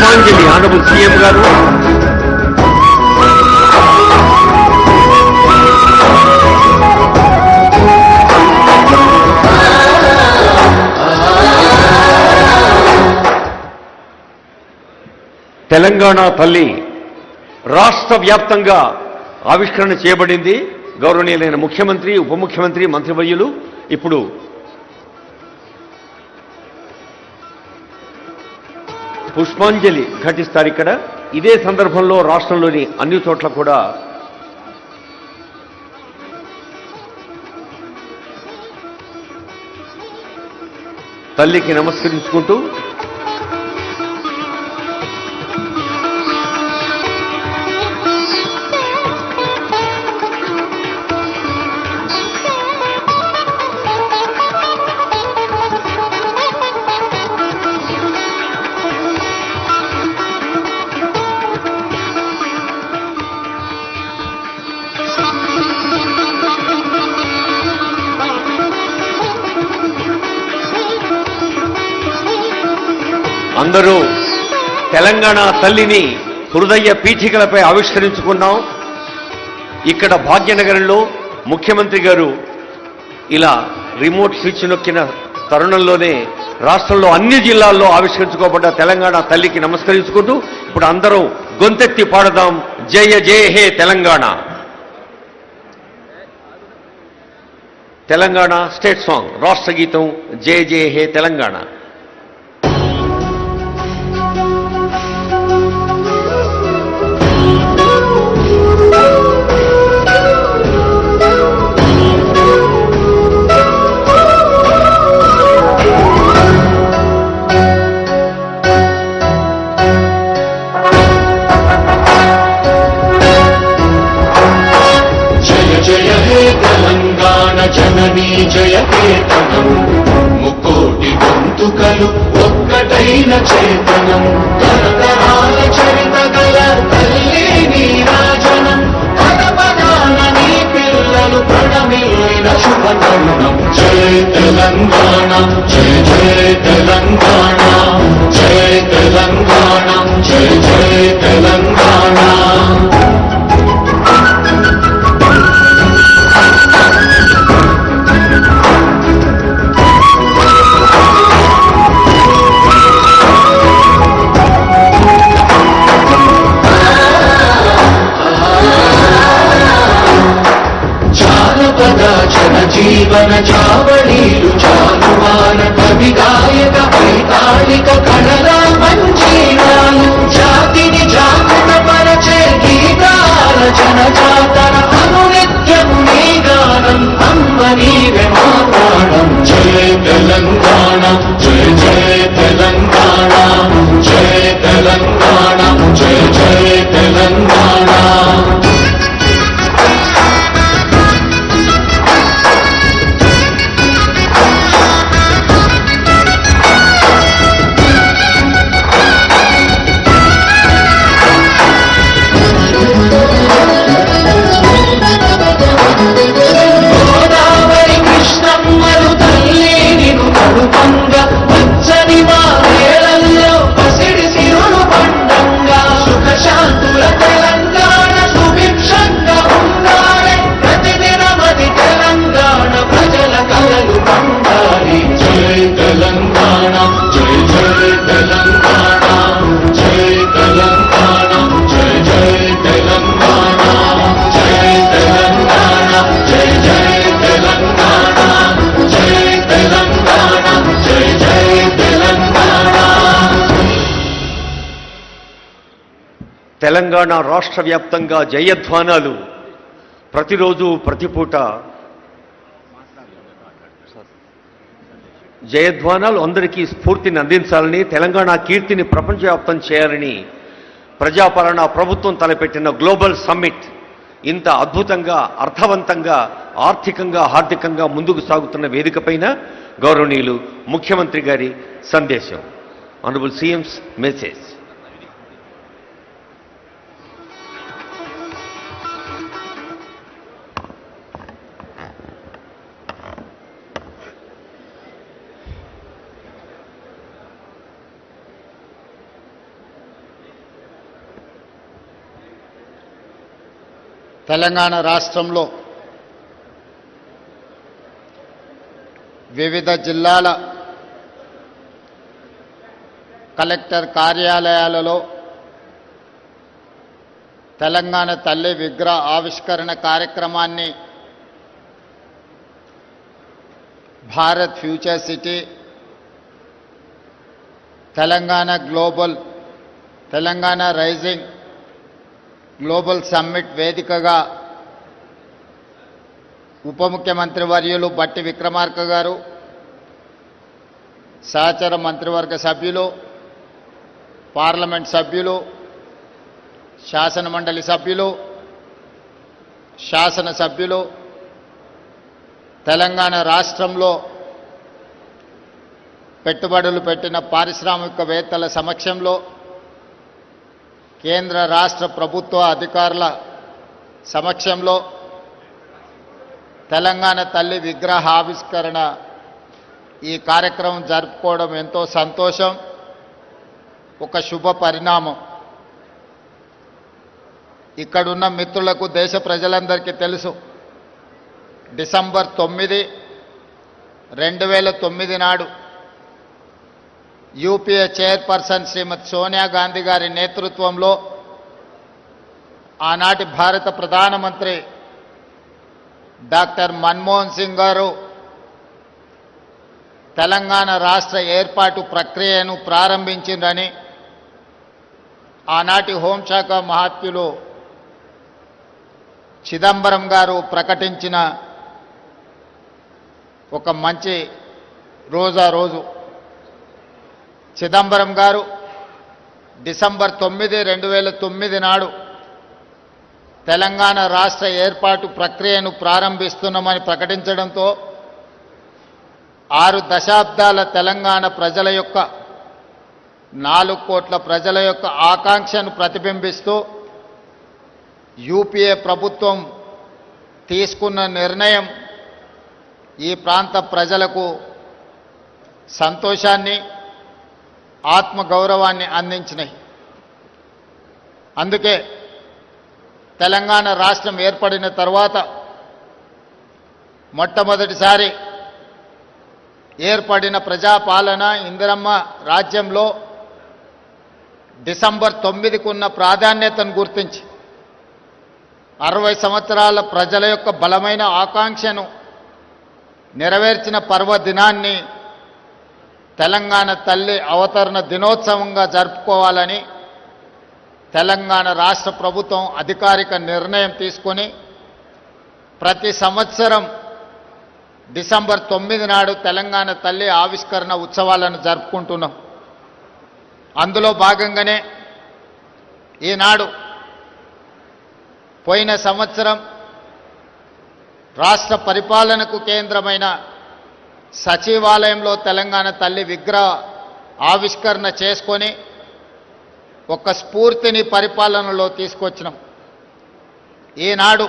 పుష్పాంజలి honourable CM గారు. తెలంగాణ తల్లి రాష్ట్ర వ్యాప్తంగా ఆవిష్కరణ చేయబడింది. గౌరవనీయులైన ముఖ్యమంత్రి ఉప ముఖ్యమంత్రి మంత్రివర్యులు. ఇప్పుడు పుష్పాంజలి ఘటిస్తారు ఇక్కడ. ఇదే సందర్భంలో రాష్ట్రంలోని అన్ని చోట్ల కూడా తల్లికి నమస్కరించుకుంటూ అందరూ తెలంగాణ తల్లిని హృదయ పీఠికలపై ఆవిష్కరించుకున్నాం. ఇక్కడ భాగ్యనగరంలో ముఖ్యమంత్రి గారు ఇలా రిమోట్ స్విచ్ నొక్కిన తరుణంలోనే రాష్ట్రంలో అన్ని జిల్లాల్లో ఆవిష్కరించుకోబడ్డ తెలంగాణ తల్లికి నమస్కరించుకుంటూ ఇప్పుడు అందరం గొంతెత్తి పాడదాం. జయ జయ హే తెలంగాణ. తెలంగాణ స్టేట్ సాంగ్ రాష్ట్ర గీతం జయ జయ హే తెలంగాణ. గొంతుకలు ఒక్కటైన చేతనం. తరతరాల చరిత గల తల్లి నీరాజనం పద పదాన నీ పిల్లలు ప్రణమిల్లిన శుభ తరుణం జయ తెలంగాణ జయ జయ తెలంగాణ. జయ తెలంగాణ జయ జయ తెలంగాణ. తెలంగాణ రాష్ట్ర వ్యాప్తంగా జయధ్వానాలు ప్రతిరోజు ప్రతిపూట జయధ్వానాలు అందరికీ స్ఫూర్తిని అందించాలని తెలంగాణ కీర్తిని ప్రపంచవ్యాప్తం చేయాలని ప్రజాపాలన ప్రభుత్వం తలపెట్టిన గ్లోబల్ సమ్మిట్ ఇంత అద్భుతంగా అర్థవంతంగా ఆర్థికంగా ఆర్థికంగా ముందుకు సాగుతున్న వేదికపైన గౌరవనీయులు ముఖ్యమంత్రి గారి సందేశం. ఆనరబుల్ సీఎంస్ మెసేజ్ తెలంగాణ రాష్ట్రంలో వివిధ జిల్లాల కలెక్టర్ కార్యాలయాలలో తెలంగాణ తల్లి విగ్రహ ఆవిష్కరణ కార్యక్రమాన్ని Bharat future city Telangana global Telangana rising global summit వేదికగా ఉప ముఖ్యమంత్రి వర్యులు బట్టి విక్రమార్క గారు సహచర మంత్రివర్గ సభ్యులు పార్లమెంట్ సభ్యులు శాసన మండలి సభ్యులు శాసన సభ్యులు తెలంగాణ రాష్ట్రంలో పెట్టుబడులు పెట్టిన పారిశ్రామికవేత్తల సమక్షంలో కేంద్ర రాష్ట్ర ప్రభుత్వ అధికారుల సమక్షంలో తెలంగాణ తల్లి విగ్రహ ఆవిష్కరణ ఈ కార్యక్రమం జరుపుకోవడం ఎంతో సంతోషం ఒక శుభ పరిణామం. ఇక్కడున్న మిత్రులకు దేశ ప్రజలందరికీ తెలుసు డిసెంబర్ తొమ్మిది రెండు వేల తొమ్మిది నాడు యూపీఏ చైర్పర్సన్ శ్రీమతి సోనియా గాంధీ గారి నేతృత్వంలో ఆనాటి భారత ప్రధానమంత్రి డాక్టర్ మన్మోహన్ సింగ్ గారు తెలంగాణ రాష్ట్ర ఏర్పాటు ప్రక్రియను ప్రారంభించిందని ఆనాటి హోంశాఖ మహాత్ములు చిదంబరం గారు ప్రకటించిన ఒక మంచి రోజా రోజు. చిదంబరం గారు డిసెంబర్ తొమ్మిది రెండు వేల తొమ్మిది నాడు తెలంగాణ రాష్ట్ర ఏర్పాటు ప్రక్రియను ప్రారంభిస్తున్నామని ప్రకటించడంతో ఆరు దశాబ్దాల తెలంగాణ ప్రజల యొక్క నాలుగు కోట్ల ప్రజల యొక్క ఆకాంక్షను ప్రతిబింబిస్తూ యూపీఏ ప్రభుత్వం తీసుకున్న నిర్ణయం ఈ ప్రాంత ప్రజలకు సంతోషాన్ని ఆత్మగౌరవాన్ని అందించినాయి. అందుకే తెలంగాణ రాష్ట్రం ఏర్పడిన తర్వాత మొట్టమొదటిసారి ఏర్పడిన ప్రజాపాలన ఇందిరమ్మ రాజ్యంలో డిసెంబర్ తొమ్మిదికున్న ప్రాధాన్యతను గుర్తించి అరవై సంవత్సరాల ప్రజల యొక్క బలమైన ఆకాంక్షను నెరవేర్చిన పర్వదినాన్ని తెలంగాణ తల్లి అవతరణ దినోత్సవంగా జరుపుకోవాలని తెలంగాణ రాష్ట్ర ప్రభుత్వం అధికారిక నిర్ణయం తీసుకొని ప్రతి సంవత్సరం డిసెంబర్ తొమ్మిది నాడు తెలంగాణ తల్లి ఆవిష్కరణ ఉత్సవాలను జరుపుకుంటున్నాం. అందులో భాగంగానే ఈనాడు పోయిన సంవత్సరం రాష్ట్ర పరిపాలనకు కేంద్రమైన సచివాలయంలో తెలంగాణ తల్లి విగ్రహ ఆవిష్కరణ చేసుకొని ఒక స్ఫూర్తిని పరిపాలనలో తీసుకొచ్చినాం. ఈనాడు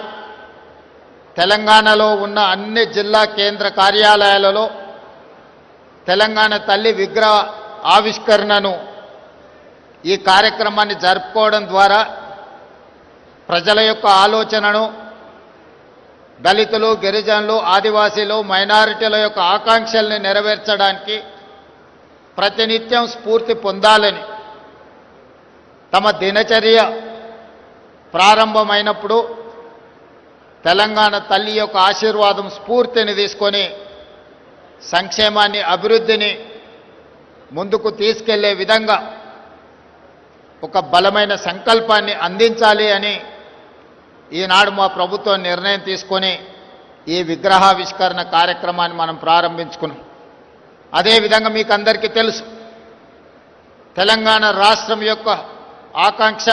తెలంగాణలో ఉన్న అన్ని జిల్లా కేంద్ర కార్యాలయాలలో తెలంగాణ తల్లి విగ్రహ ఆవిష్కరణను ఈ కార్యక్రమాన్ని జరుపుకోవడం ద్వారా ప్రజల యొక్క ఆలోచనను దళితులు గిరిజనులు ఆదివాసీలు మైనారిటీల యొక్క ఆకాంక్షల్ని నెరవేర్చడానికి ప్రతినిత్యం స్ఫూర్తి పొందాలని తమ దినచర్య ప్రారంభమైనప్పుడు తెలంగాణ తల్లి యొక్క ఆశీర్వాదం స్ఫూర్తిని తీసుకొని సంక్షేమాన్ని అభివృద్ధిని ముందుకు తీసుకెళ్ళే విధంగా ఒక బలమైన సంకల్పాన్ని అందించాలి అని ఈనాడు మా ప్రభుత్వం నిర్ణయం తీసుకొని ఈ విగ్రహావిష్కరణ కార్యక్రమాన్ని మనం ప్రారంభించుకున్నాం. అదేవిధంగా మీకు అందరికీ తెలుసు తెలంగాణ రాష్ట్రం యొక్క ఆకాంక్ష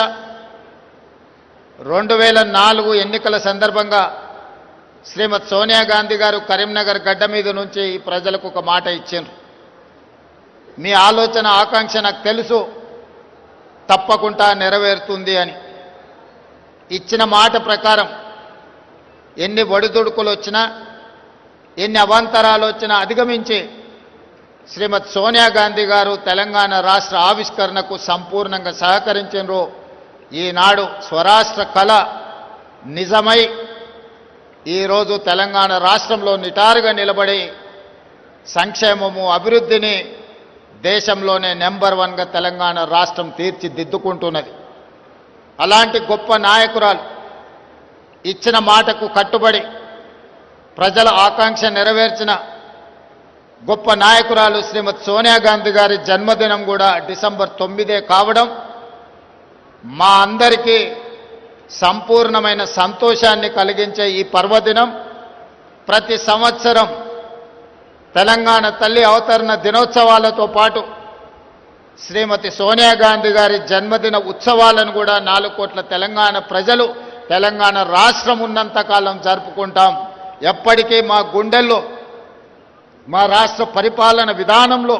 రెండు వేల నాలుగు ఎన్నికల సందర్భంగా శ్రీమతి సోనియా గాంధీ గారు కరీంనగర్ గడ్డ మీద నుంచి ఈ ప్రజలకు ఒక మాట ఇచ్చారు. మీ ఆలోచన ఆకాంక్ష నాకు తెలుసు తప్పకుండా నెరవేరుతుంది అని. ఇచ్చిన మాట ప్రకారం ఎన్ని ఒడిదుడుకులు వచ్చినా ఎన్ని అవాంతరాలు వచ్చినా అధిగమించి శ్రీమతి సోనియా గాంధీ గారు తెలంగాణ రాష్ట్ర ఆవిష్కరణకు సంపూర్ణంగా సహకరించారు ఈనాడు స్వరాష్ట్ర కళ నిజమై ఈరోజు తెలంగాణ రాష్ట్రంలో నిటారుగా నిలబడి సంక్షేమము అభివృద్ధిని దేశంలోనే నెంబర్ వన్గా తెలంగాణ రాష్ట్రం తీర్చిదిద్దుకుంటున్నది. అలాంటి గొప్ప నాయకురాలు ఇచ్చిన మాటకు కట్టుబడి ప్రజల ఆకాంక్ష నెరవేర్చిన గొప్ప నాయకురాలు శ్రీమతి సోనియా గాంధీ గారి జన్మదినం కూడా డిసెంబర్ తొమ్మిదే కావడం మా అందరికీ సంపూర్ణమైన సంతోషాన్ని కలిగించే ఈ పర్వదినం. ప్రతి సంవత్సరం తెలంగాణ తల్లి అవతరణ దినోత్సవాలతో పాటు శ్రీమతి సోనియా గాంధీ గారి జన్మదిన ఉత్సవాలను కూడా నాలుగు కోట్ల తెలంగాణ ప్రజలు తెలంగాణ రాష్ట్రం ఉన్నంతకాలం జరుపుకుంటాం. ఎప్పటికీ మా గుండెల్లో మా రాష్ట్ర పరిపాలన విధానంలో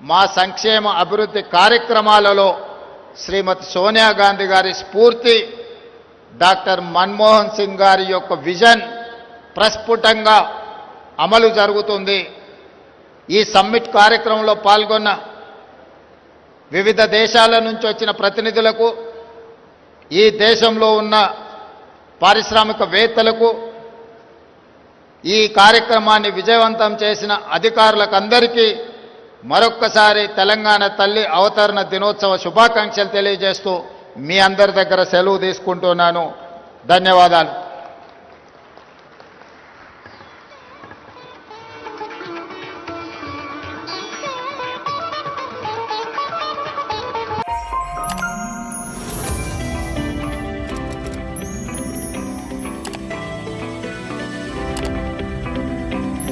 మా సంక్షేమ అభివృద్ధి కార్యక్రమాలలో శ్రీమతి సోనియా గాంధీ గారి స్ఫూర్తి డాక్టర్ మన్మోహన్ సింగ్ గారి యొక్క విజన్ ప్రస్ఫుటంగా అమలు జరుగుతుంది. ఈ సమ్మిట్ కార్యక్రమంలో పాల్గొన్న వివిధ దేశాల నుంచి వచ్చిన ప్రతినిధులకు ఈ దేశంలో ఉన్న పారిశ్రామికవేత్తలకు ఈ కార్యక్రమాన్ని విజయవంతం చేసిన అధికారులకు అందరికీ మరొక్కసారి తెలంగాణ తల్లి అవతరణ దినోత్సవ శుభాకాంక్షలు తెలియజేస్తూ మీ అందరి దగ్గర సెలవు తీసుకుంటున్నాను. ధన్యవాదాలు.